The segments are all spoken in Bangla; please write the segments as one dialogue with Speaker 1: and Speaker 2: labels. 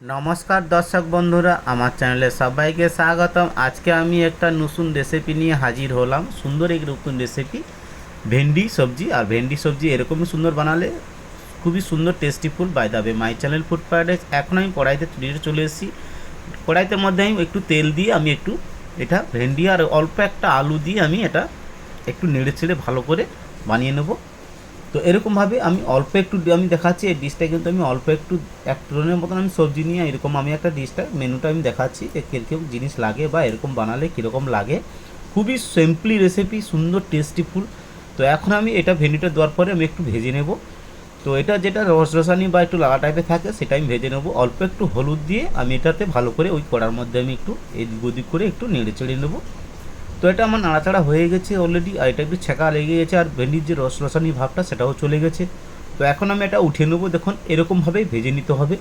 Speaker 1: নমস্কার দর্শক বন্ধুরা, আমার চ্যানেলে সবাইকে স্বাগতম। আজকে আমি একটা নতুন রেসিপি নিয়ে হাজির হলাম। সুন্দর এক নতুন রেসিপি ভেন্ডি সবজি। আর ভেন্ডি সবজি এরকমই সুন্দর বানালে, খুবই সুন্দর tasty full by the way my channel Food Paradise এখন আমি কড়াইতে তুলে চলে এসেছি। কড়াইতে মধ্যে আমি একটু তেল দিয়ে আমি একটু এটা ভেন্ডি আর অল্প একটা আলু দিয়ে আমি এটা একটু নেড়ে ছেড়ে ভালো করে বানিয়ে নেব। তো এরকমভাবে আমি অল্প একটু আমি দেখাচ্ছি, এই ডিশটা কিন্তু আমি অল্প একটু, এক টনের মতন আমি সবজি নিয়ে এরকম আমি একটা ডিশটা মেনুটা আমি দেখাচ্ছি যে কীরকম জিনিস লাগে বা এরকম বানালে কীরকম লাগে। খুবই সিম্পলি রেসিপি সুন্দর টেস্টিফুল তো এখন আমি এটা ভেন্ডিটা দেওয়ার পরে আমি একটু ভেজে নেব। তো এটা যেটা রস রসানি বা একটু লাগা টাইপের থাকে সেটা আমি ভেজে নেব। অল্প একটু হলুদ দিয়ে আমি এটাতে ভালো করে ওই কড়ার মধ্যে আমি একটু এদিক ওদিক করে একটু নেড়ে চেড়ে নেব। তো এটা আমার নাড়াচাড়া হয়ে গেছে অলরেডি আর এটা একটু ছেঁকা লেগে গেছে, আর ভেন্ডির যে রস রসানি ভাবটা সেটাও চলে গেছে। তো এখন আমি এটা উঠিয়ে নেব, দেখুন এরকমভাবেই ভেজে নিতে হবে।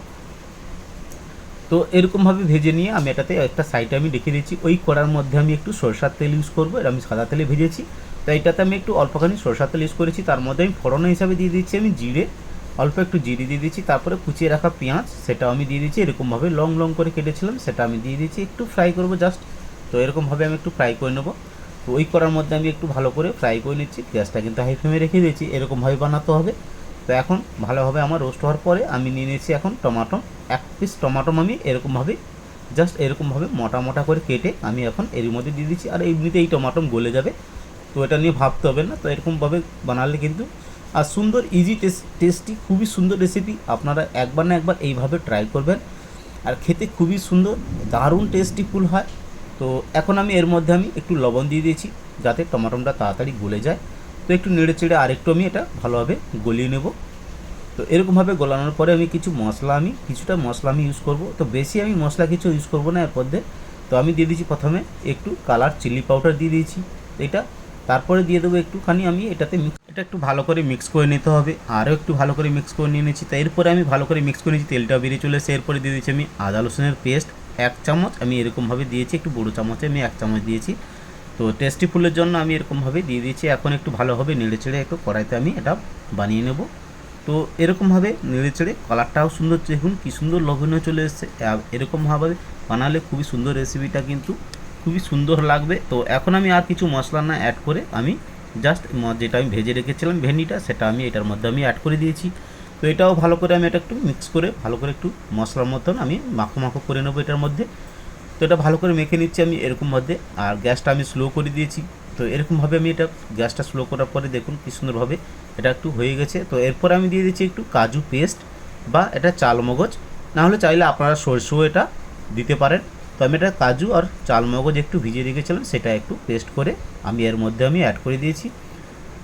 Speaker 1: তো এরকমভাবে ভেজে নিয়ে আমি এটাতে একটা সাইডে আমি রেখে দিয়েছি। ওই কড়ার মধ্যে আমি একটু সরষার তেল ইউজ করব, এটা আমি সাদা তেলে ভেজেছি। তো এটাতে আমি একটু অল্পখানি সরষার তেল ইউজ করেছি, তার মধ্যে আমি ফোড়ন হিসাবে দিয়ে দিচ্ছি আমি জিরে, অল্প একটু জিরে দিয়ে দিচ্ছি তারপরে কুচিয়ে রাখা পেঁয়াজ, সেটাও আমি দিয়ে দিচ্ছি এরকমভাবে লং লং করে কেটেছিলাম, সেটা আমি দিয়ে দিচ্ছি একটু ফ্রাই করব জাস্ট তো এরকমভাবে আমি একটু ফ্রাই করে নেব। তো ওই করার মধ্যে আমি একটু ভালো করে ফ্রাই করে নিচ্ছি, গ্যাসটা কিন্তু হাই ফ্লেমে রেখে দিয়েছি এরকমভাবে বানাতে হবে। তো এখন ভালোভাবে আমার রোস্ট হওয়ার পরে আমি নিয়ে নিয়েছি এখন টমাটো এক পিস টমাটো আমি এরকমভাবে জাস্ট এরকমভাবে মোটা মোটা করে কেটে আমি এখন এর মধ্যে দিয়ে দিচ্ছি। আর এমনিতে এই টমাটো গলে যাবে, তো এটা নিয়ে ভাবতে হবে না। তো এরকমভাবে বানালে কিন্তু, আর সুন্দর ইজি টেস্টি খুবই সুন্দর রেসিপি আপনারা একবার না একবার এইভাবে ট্রাই করবেন। আর খেতে খুবই সুন্দর, দারুণ টেস্টি ফুল হয়। তো এখন আমি এর মধ্যে আমি একটু লবণ দিয়ে দিয়েছি, যাতে টমাটোটা তাড়াতাড়ি গলে যায়। তো একটু নেড়ে চেড়ে আরেকটু আমি এটা ভালোভাবে গলিয়ে নেব। তো এরকমভাবে গলানোর পরে আমি কিছু মশলা, আমি কিছুটা মশলা আমি ইউজ করব। তো বেশি আমি মশলা কিছু ইউজ করব না এর মধ্যে। তো আমি দিয়ে দিয়েছি প্রথমে একটু কালার চিলি পাউডার দিয়ে দিয়েছি এটা। তারপরে দিয়ে দেবো একটুখানি আমি এটাতে মিক্স এটা একটু ভালো করে মিক্স করে নিতে হবে। আরও একটু ভালো করে মিক্স করে নিয়ে নিয়েছি। তো এরপরে আমি ভালো করে মিক্স করে নিয়েছি তেলটা বেরিয়ে চলে এসে এরপরে দিয়ে দিয়েছি আমি আদা রসুনের পেস্ট এক চামচ, আমি এরকমভাবে দিয়েছি, একটু বড়ো চামচে আমি এক চামচ দিয়েছি। তো টেস্টি ফুলের জন্য আমি এরকমভাবে দিয়ে দিয়েছি, এখন একটু ভালোভাবে নেড়ে চেড়ে একটু কড়াইতে আমি এটা বানিয়ে নেব। তো এরকমভাবে নেড়ে চেড়ে কালারটাও সুন্দর, দেখুন কী সুন্দর লবণীয় চলে এসছে। এরকমভাবে বানালে খুবই সুন্দর রেসিপিটা কিন্তু খুবই সুন্দর লাগবে। তো এখন আমি আর কিছু মশলা না অ্যাড করে আমি জাস্ট যেটা আমি ভেজে রেখেছিলাম ভেন্ডিটা, সেটা আমি এটার মধ্যে আমি অ্যাড করে দিয়েছি। তো এটাও ভালো করে আমি এটা একটু মিক্স করে, ভালো করে একটু মশলার মতন আমি মাখো মাখো করে নেব এটার মধ্যে। তো এটা ভালো করে মেখে নিচ্ছি আমি এরকম মধ্যে আর গ্যাসটা আমি স্লো করে দিয়েছি। তো এরকমভাবে আমি এটা গ্যাসটা স্লো করার পরে দেখুন কী সুন্দরভাবে এটা একটু হয়ে গেছে। তো এরপর আমি দিয়ে দিচ্ছি একটু কাজু পেস্ট বা এটা চাল মগজ না হলে চাইলে আপনারা সরষেও এটা দিতে পারেন। তো আমি এটা কাজু আর চাল মগজ একটু ভিজিয়ে রেখেছিলাম, সেটা একটু পেস্ট করে আমি এর মধ্যে আমি অ্যাড করে দিয়েছি।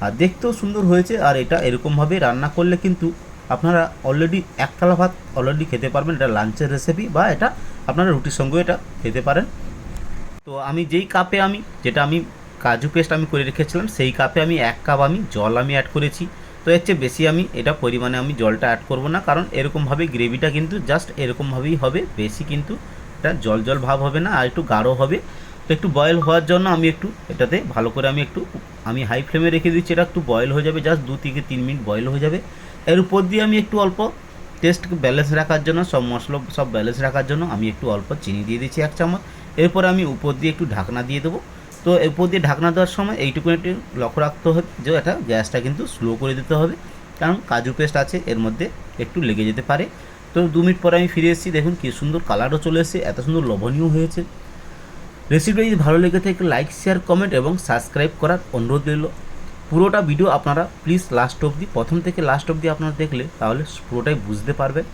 Speaker 1: আর দেখতেও সুন্দর হয়েছে। আর এটা এরকমভাবে রান্না করলে কিন্তু আপনারা অলরেডি একতলা ভাত অলরেডি খেতে পারবেন। এটা লাঞ্চের রেসিপি বা এটা আপনারা রুটির সঙ্গেও এটা খেতে পারেন। তো আমি যেই কাপে আমি, যেটা আমি কাজু পেস্ট আমি করে রেখেছিলাম, সেই কাপে আমি এক কাপ আমি জল আমি অ্যাড করেছি। তো এর চেয়ে বেশি আমি এটা পরিমাণে আমি জলটা অ্যাড করব না, কারণ এরকমভাবে গ্রেভিটা কিন্তু জাস্ট এরকমভাবেই হবে। বেশি কিন্তু এটা জল জল ভাব হবে না, আর একটু গাঢ় হবে। তো একটু বয়েল হওয়ার জন্য আমি একটু এটাতে ভালো করে আমি একটু, আমি হাই ফ্লেমে রেখে দিচ্ছি। এটা একটু বয়েল হয়ে যাবে জাস্ট দু থেকে তিন মিনিট বয়েল হয়ে যাবে। এর উপর দিয়ে আমি একটু অল্প টেস্ট ব্যালেন্স রাখার জন্য, সব মশলা, সব ব্যালেন্স রাখার জন্য আমি একটু অল্প চিনি দিয়ে দিচ্ছি এক চামচ। এরপর আমি উপর দিয়ে একটু ঢাকনা দিয়ে দেবো। তো উপর দিয়ে ঢাকনা দেওয়ার সময় এইটুকু একটু লক্ষ্য রাখতে হবে যে এটা গ্যাসটা কিন্তু স্লো করে দিতে হবে। কারণ কাজু পেস্ট আছে, এর মধ্যে একটু লেগে যেতে পারে। তো দু মিনিট পরে আমি ফিরে এসেছি, দেখুন কী সুন্দর কালারও চলে এসেছে, এত সুন্দর লবণীয় হয়েছে। রেসিপিটা যদি ভালো লেগে থাকে লাইক শেয়ার কমেন্ট এবং সাবস্ক্রাইব করার অনুরোধ রইল। পুরোটা ভিডিও আপনারা প্লিজ লাস্ট অবধি, প্রথম থেকে লাস্ট অবধি আপনারা দেখলে তাহলে পুরোটাই বুঝতে পারবেন।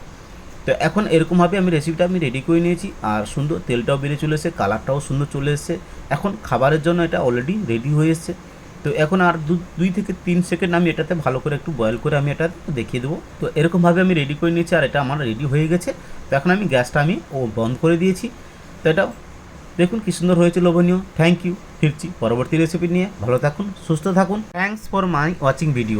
Speaker 1: তো এখন এরকমভাবে আমি রেসিপিটা আমি রেডি করে নিয়েছি, আর সুন্দর তেলটাও বেড়ে চলে এসেছে কালারটাও সুন্দর চলে এসেছে। এখন খাবারের জন্য এটা অলরেডি রেডি হয়ে এসছে। তো এখন আর দুই থেকে তিন সেকেন্ড আমি এটাতে ভালো করে একটু বয়েল করে আমি এটা দেখিয়ে দেবো। তো এরকমভাবে আমি রেডি করে নিয়েছি, আর এটা আমার রেডি হয়ে গেছে। তো এখন আমি গ্যাসটা আমি ও বন্ধ করে দিয়েছি। তো এটা দেখুন কি সুন্দর হয়েছে লোভনীয়। থ্যাংক ইউ ফিরছি পরবর্তী রেসিপি নিয়ে। ভালো থাকুন, সুস্থ থাকুন। Thanks for my watching video